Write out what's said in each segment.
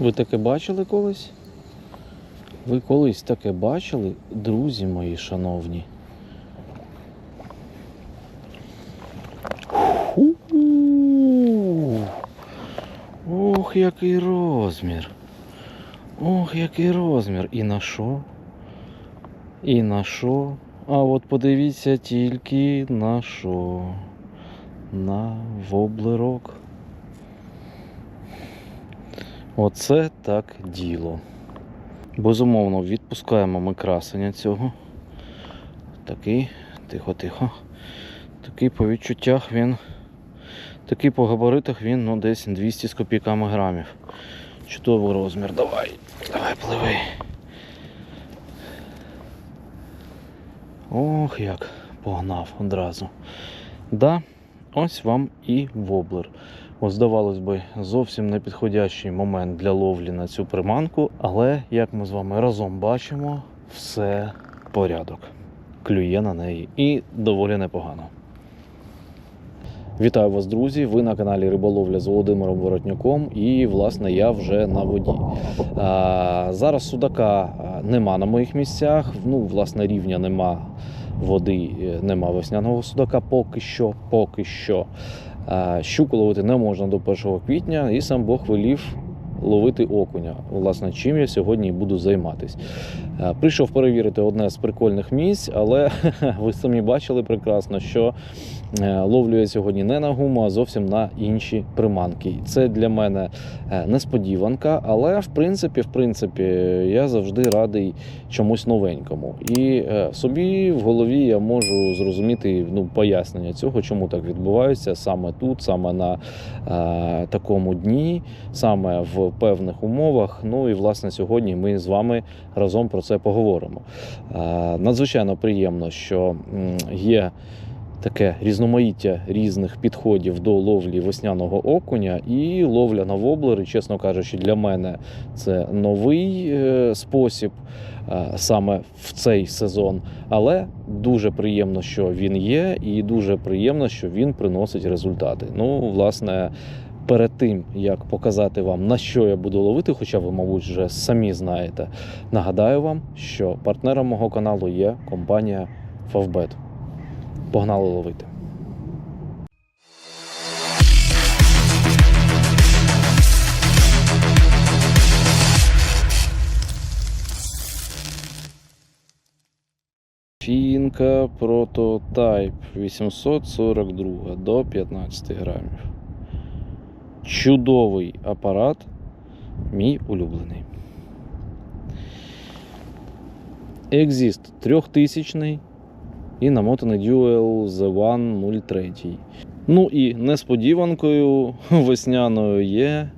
Ви таке бачили колись? Ви колись таке бачили, друзі мої шановні? Ох, який розмір. Ох, який розмір. І на що? І на що? А от подивіться тільки на що? На воблерок. Оце так діло. Безумовно, відпускаємо ми красення цього. Такий, тихо-тихо. Такий по відчуттях він. Такий по габаритах він ну, десь 200 з копійками грамів. Чудовий розмір. Давай, давай, пливи. Ох, як погнав одразу. Да, ось вам і воблер. Ось, здавалось би, зовсім непідходящий момент для ловлі на цю приманку, але як ми з вами разом бачимо, все порядок. Клює на неї і доволі непогано. Вітаю вас, друзі! Ви на каналі Риболовля з Володимиром Воротнюком, і власне я вже на воді. А, зараз судака нема на моїх місцях. Ну, власне, рівня нема води, е, нема весняного судака поки що. Поки що. Щуку ловити не можна до 1 квітня, і сам Бог велів ловити окуня. Власне, чим я сьогодні і буду займатись. Е, Прийшов перевірити одне з прикольних місць, але ви самі бачили прекрасно, що е, ловлю я сьогодні не на гуму, а зовсім на інші приманки. Це для мене е, несподіванка, але в принципі, в принципі, я завжди радий чомусь новенькому. І е, собі в голові я можу зрозуміти ну, пояснення цього, чому так відбувається саме тут, саме на е, такому дні, саме в певних умовах. Ну і власне сьогодні ми з вами разом про це поговоримо. Е, Надзвичайно приємно, що є таке різноманіття різних підходів до ловлі весняного окуня і ловля на воблери, чесно кажучи, для мене це новий е, спосіб е, саме в цей сезон. Але дуже приємно, що він є, і дуже приємно, що він приносить результати. Ну, власне. Перед тим як показати вам на що я буду ловити, хоча ви, мабуть, вже самі знаєте, нагадаю вам, що партнером мого каналу є компанія Favbet. Погнали ловити. Фінка Prototype 842 до 15 грамів. Чудовий апарат, мій улюблений. Exist 3000 і намотаний Dual The One 03. Ну і несподіванкою весняною є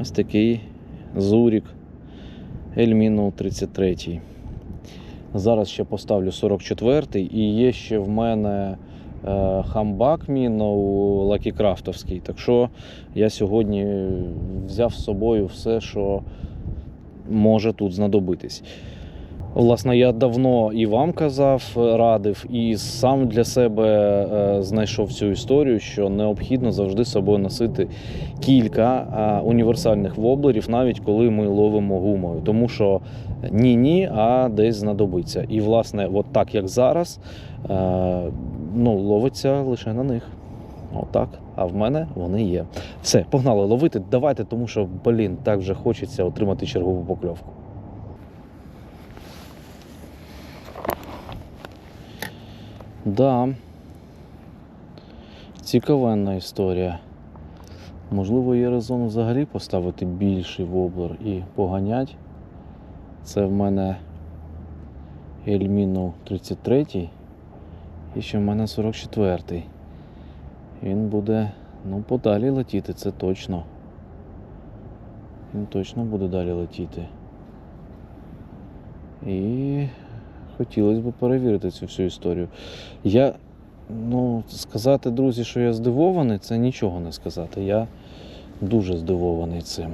ось такий Зурік Ельміно 33. Зараз ще поставлю 44-й, і є ще в мене е, хамбак Міно лакікрафтовський. Так що я сьогодні взяв з собою все, що може тут знадобитись. Власне, я давно і вам казав, радив, і сам для себе е, знайшов цю історію, що необхідно завжди з собою носити кілька універсальних воблерів, навіть коли ми ловимо гумою. Тому що ні-ні, а десь знадобиться. І, власне, от так як зараз, е, ну, ловиться лише на них. Отак. А в мене вони є. Все, погнали ловити. Давайте, тому що, блін, так вже хочеться отримати чергову покльовку. Да. Цікавенна історія. Можливо, є резон взагалі поставити більший воблер і поганять. Це в мене Ельміно 33 і ще в мене 44. Він буде ну, подалі летіти, це точно. Він точно буде далі летіти. І хотілося б перевірити цю всю історію. Я, ну, сказати, друзі, що я здивований, це нічого не сказати. Я дуже здивований цим.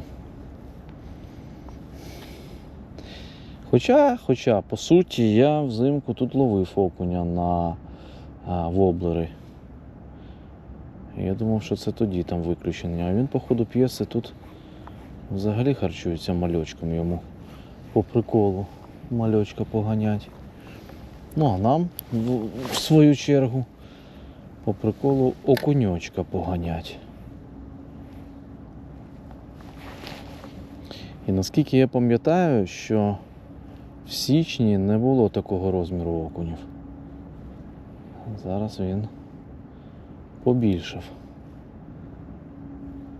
Хоча, хоча, по суті, я взимку тут ловив окуня на а, воблери. Я думав, що це тоді там виключення. А він, походу, п'єси тут Взагалі харчується мальочком йому. По приколу мальочка поганять. Ну а нам в, свою чергу по приколу окуньочка поганять. І наскільки я пам'ятаю, що в січні не було такого розміру окунів. Зараз він побільшав.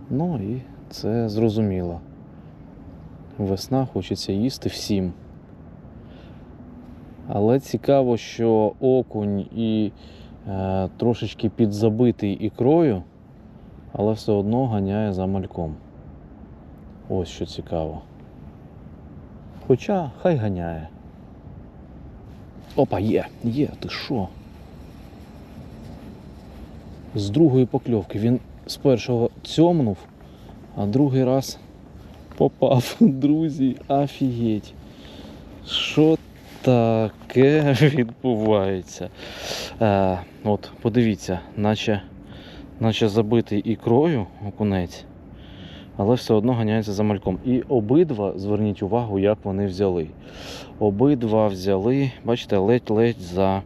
Ну і це зрозуміло. Весна хочеться їсти всім. Але цікаво, що окунь і е, трошечки підзабитий ікрою, але все одно ганяє за мальком. Ось що цікаво. Хоча хай ганяє. Опа, є, є, ти що? З другої покльовки. Він з першого цьомнув, а другий раз попав. Друзі, офігеть. Що таке відбувається? Е, от, подивіться, наче, наче забитий ікрою окунець, але все одно ганяється за мальком. І обидва, зверніть увагу, як вони взяли. Обидва взяли, бачите, ледь-ледь за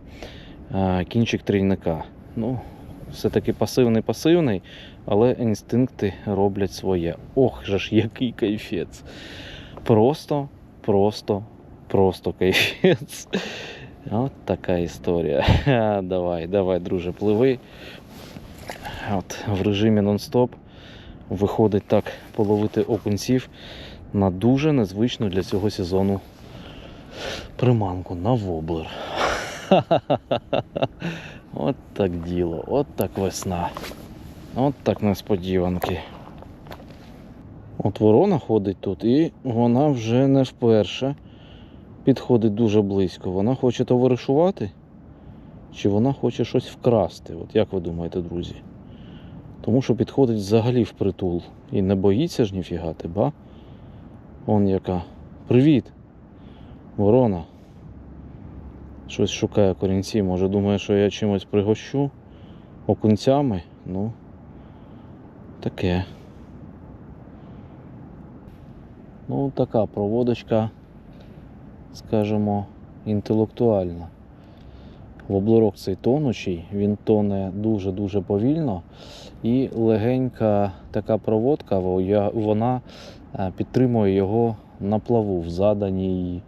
е, кінчик трійника. Ну, все-таки пасивний-пасивний, але інстинкти роблять своє. Ох же ж, який кайфець. Просто, просто, просто кайфець. От така історія. Давай, давай, друже, пливи. От, в режимі нон-стоп виходить так половити окунців на дуже незвичну для цього сезону приманку на воблер. От так діло, от так весна. От так несподіванки. От ворона ходить тут, і вона вже не вперше підходить дуже близько. Вона хоче товаришувати, чи вона хоче щось вкрасти? От як ви думаєте, друзі? Тому що підходить взагалі впритул. І не боїться ж ніфіга ти, ба? Он яка. Привіт! Ворона. Щось шукає корінці. Може думає, що я чимось пригощу окунцями. Ну, таке. Ну, така проводочка, скажімо, інтелектуальна. Воблерок цей тонучий, він тоне дуже-дуже повільно. І легенька така проводка, вона е, підтримує його на плаву в заданій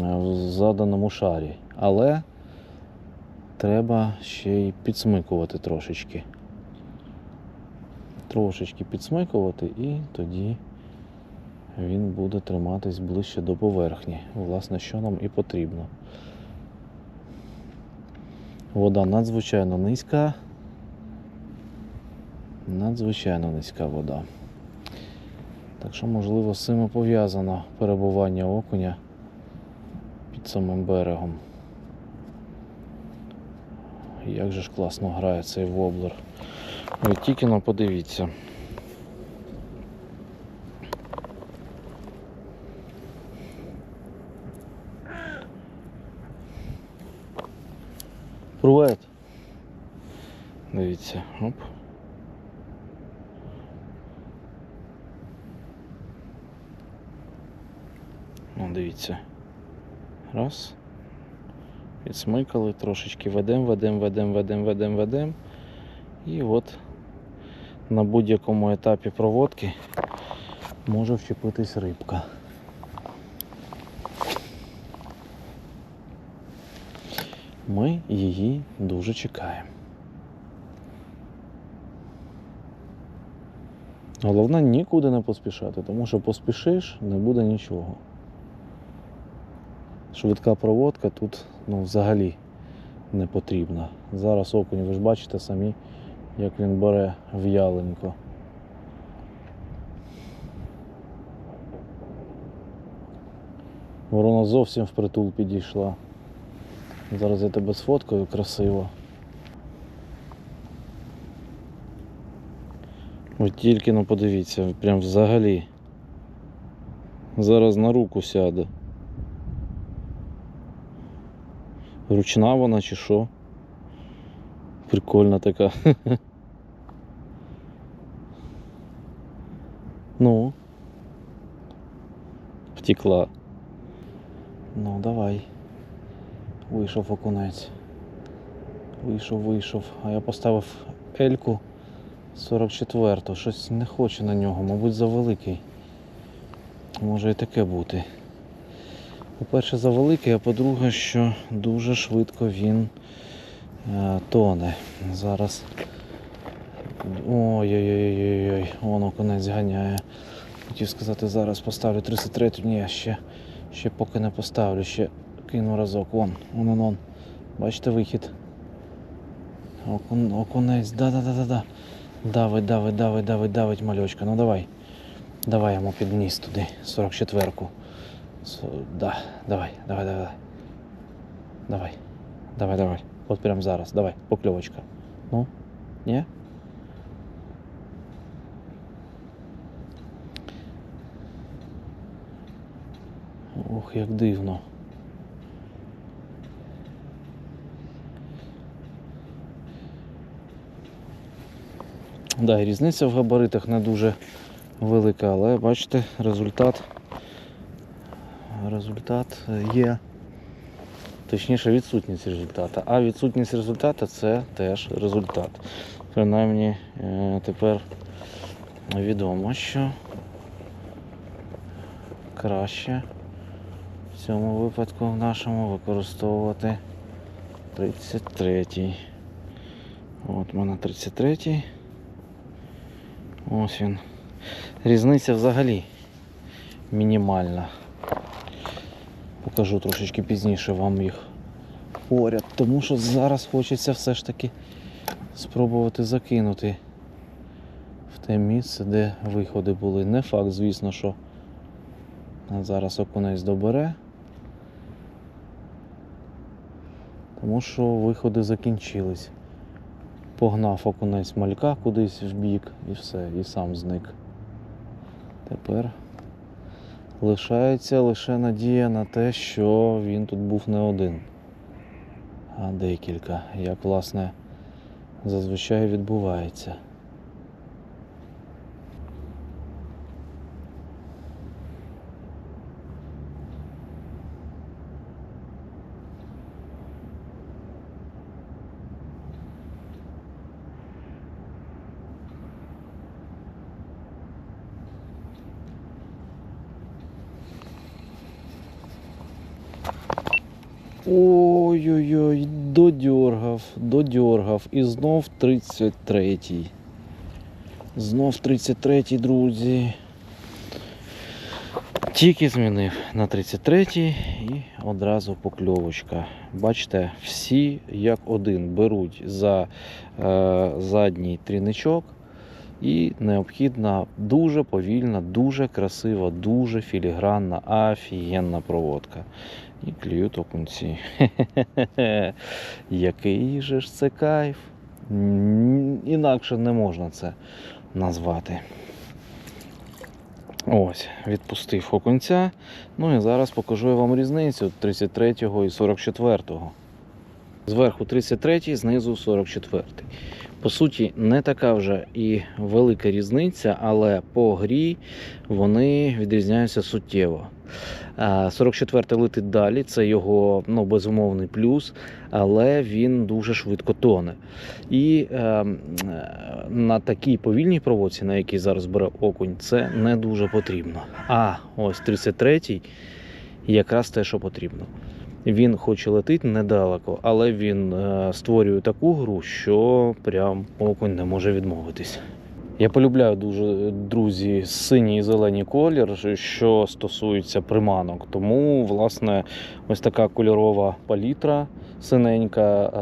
в заданому шарі. Але треба ще й підсмикувати трошечки. Трошечки підсмикувати і тоді він буде триматись ближче до поверхні. Власне, що нам і потрібно. Вода надзвичайно низька. Надзвичайно низька вода. Так що, можливо, з цим і пов'язано перебування окуня під самим берегом. Як же ж класно грає цей воблер. Ви тільки но подивіться. Привет. Дивіться, оп. Ну, дивіться. Раз. Підсмикали, трошечки ведем, ведем, ведем, ведем, ведем, ведем. І от на будь-якому етапі проводки може вчепитись рибка. Ми її дуже чекаємо. Головне нікуди не поспішати, тому що поспішиш, не буде нічого. Швидка проводка тут ну, взагалі не потрібна. Зараз окунь, ви ж бачите самі, як він бере в'яленько. Ворона зовсім впритул підійшла. Зараз я тебе сфоткаю красиво. Ви тільки ну подивіться, прям взагалі. Зараз на руку сяде. Ручна вона чи що? Прикольна така. Ну, втекла. Ну, давай. Вийшов окунець. Вийшов, вийшов. А я поставив Ельку 44-ту. Щось не хоче на нього, мабуть, завеликий. Може і таке бути. По-перше, завеликий, а по-друге, що дуже швидко він е, тоне. Зараз. Ой-ой-ой-ой-ой, воно конець ганяє. Хотів сказати, зараз поставлю 33 Ні, ще, ще поки не поставлю, ще кину разок. Вон, вон, вон, вон. Бачите вихід. Окун, окунець, да-да-да-да-да. Давить, давить, давить, давить, давить мальочка. Ну давай. Давай йому під ніс туди, 44-ку. С- Да, давай, давай, давай. Давай. Давай, давай. От прямо зараз. Давай, покльовочка. Ну? Ні? Ох, як дивно. Да, різниця в габаритах не дуже велика, але бачите, результат. Результат є. Точніше, відсутність результату. А відсутність результату це теж результат. Принаймні е, тепер відомо, що краще в цьому випадку в нашому використовувати 33-й. От у мене 33-й. Ось він. Різниця взагалі мінімальна. Покажу трошечки пізніше вам їх поряд, тому що зараз хочеться все ж таки спробувати закинути в те місце, де виходи були. Не факт, звісно, що зараз окунець добере. Тому що виходи закінчились. Погнав окунець малька кудись в бік і все, і сам зник. Тепер лишається лише надія на те, що він тут був не один, а декілька, як власне зазвичай відбувається. Ой-ой-ой, додьоргав, додьоргав. І знов 33-й. Знов 33-й, друзі. Тільки змінив на 33-й і одразу покльовочка. Бачите, всі як один беруть за е, задній тріничок. І необхідна дуже повільна, дуже красива, дуже філігранна, офігенна проводка. І клюють окунці. Який же ж це кайф? Інакше не можна це назвати. Ось, відпустив окунця. Ну і зараз покажу я вам різницю 33-го і 44-го. Зверху 33-й, знизу 44-й. По суті, не така вже і велика різниця, але по грі вони відрізняються суттєво. А 44-й летить далі, це його ну, безумовний плюс, але він дуже швидко тоне. І е, е, на такій повільній проводці, на якій зараз бере окунь, це не дуже потрібно. А ось 33-й якраз те, що потрібно. Він хоч і летить недалеко, але він е, створює таку гру, що прям окунь не може відмовитись. Я полюбляю дуже друзі синій і зелений колір, що стосується приманок. Тому, власне, ось така кольорова палітра синенька,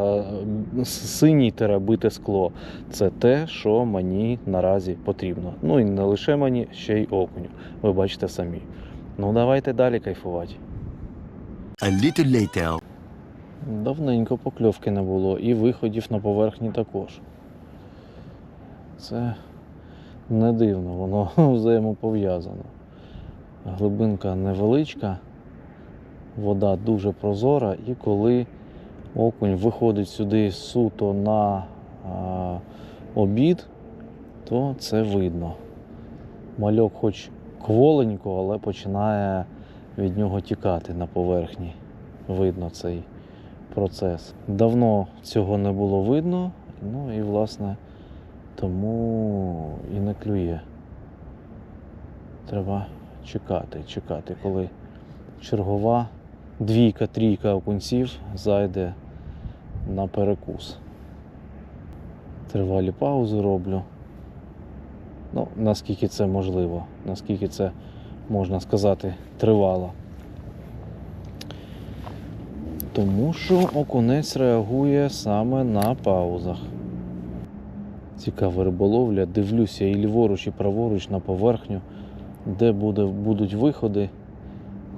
синій тере бите скло. Це те, що мені наразі потрібно. Ну і не лише мені, ще й окуню. Ви бачите самі. Ну давайте далі кайфувати. A little later. Давненько покльовки не було і виходів на поверхні також. Це не дивно, воно взаємопов'язано. Глибинка невеличка, вода дуже прозора, і коли окунь виходить сюди суто на а, обід, то це видно. Мальок хоч кволенько, але починає від нього тікати на поверхні. Видно цей процес. Давно цього не було видно, ну і власне тому клює. Треба чекати, чекати, коли чергова двійка, трійка окунців зайде на перекус. Тривалі паузи роблю. Ну, наскільки це можливо, наскільки це можна сказати тривало. Тому що окунець реагує саме на паузах. Цікава риболовля. Дивлюся і ліворуч, і праворуч на поверхню, де буде, будуть виходи,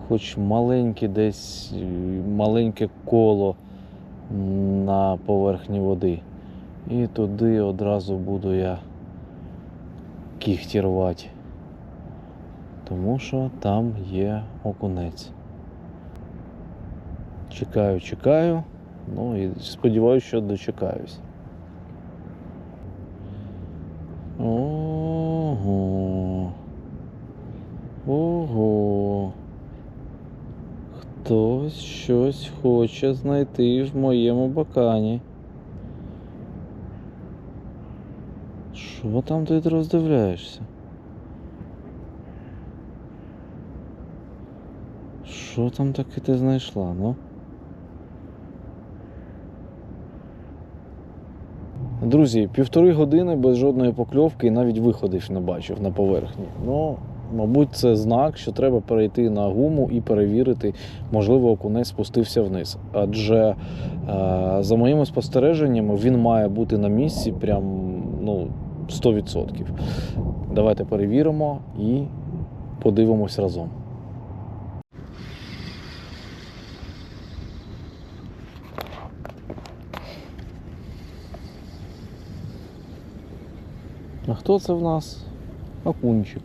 хоч маленьке десь е, маленьке коло на поверхні води. І туди одразу буду я кіхті рвати. Тому що там є окунець. Чекаю, чекаю. Ну і сподіваюся, що дочекаюсь. Ого. Ого. Хтось щось хоче знайти в моєму бакані. Що там ти роздивляєшся? Що там таке ти знайшла, ну? Друзі, півтори години без жодної покльовки і навіть виходів не бачив на поверхні. Ну, мабуть, це знак, що треба перейти на гуму і перевірити, можливо, окунець спустився вниз. Адже е, за моїми спостереженнями він має бути на місці прям ну, 100%. Давайте перевіримо і подивимось разом. А хто це в нас? Акунчик.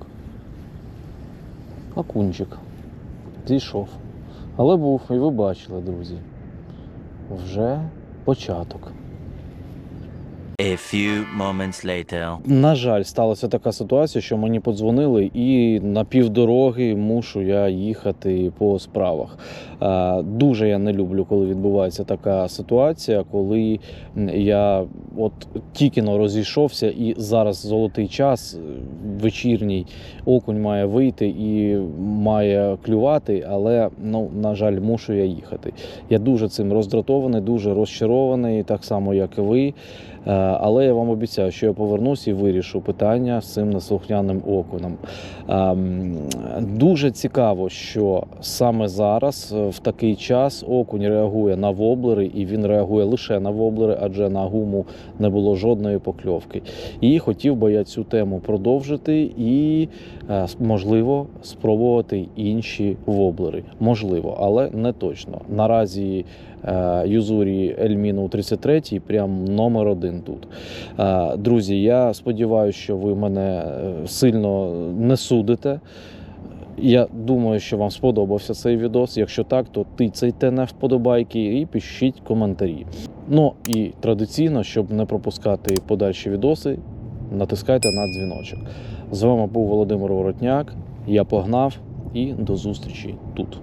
Акунчик. Зійшов. Але був, і ви бачили, друзі. Вже початок. A few moments later. На жаль, сталася така ситуація, що мені подзвонили, і на півдороги мушу я їхати по справах. Дуже я не люблю, коли відбувається така ситуація, коли я от тільки но розійшовся, і зараз золотий час, е, вечірній окунь має вийти і має клювати, але ну, на жаль, мушу я їхати. Я дуже цим роздратований, дуже розчарований, так само як і ви. Е, Але я вам обіцяю, що я повернусь і вирішу питання з цим неслухняним окуном. Ем, Дуже цікаво, що саме зараз, е, в такий час, окунь реагує на воблери, і він реагує лише на воблери, адже на гуму не було жодної покльовки. І хотів би я цю тему продовжити і, е, можливо, спробувати інші воблери. Можливо, але не точно. Наразі е, Юзурі Ельміну 33 прям номер один тут. Е, Друзі, я сподіваюся, що ви мене сильно не судите. Я думаю, що вам сподобався цей відос. Якщо так, то тицяйте на вподобайки і пишіть коментарі. Ну і традиційно, щоб не пропускати подальші відоси, натискайте на дзвіночок. З вами був Володимир Воротняк. Я погнав і до зустрічі тут.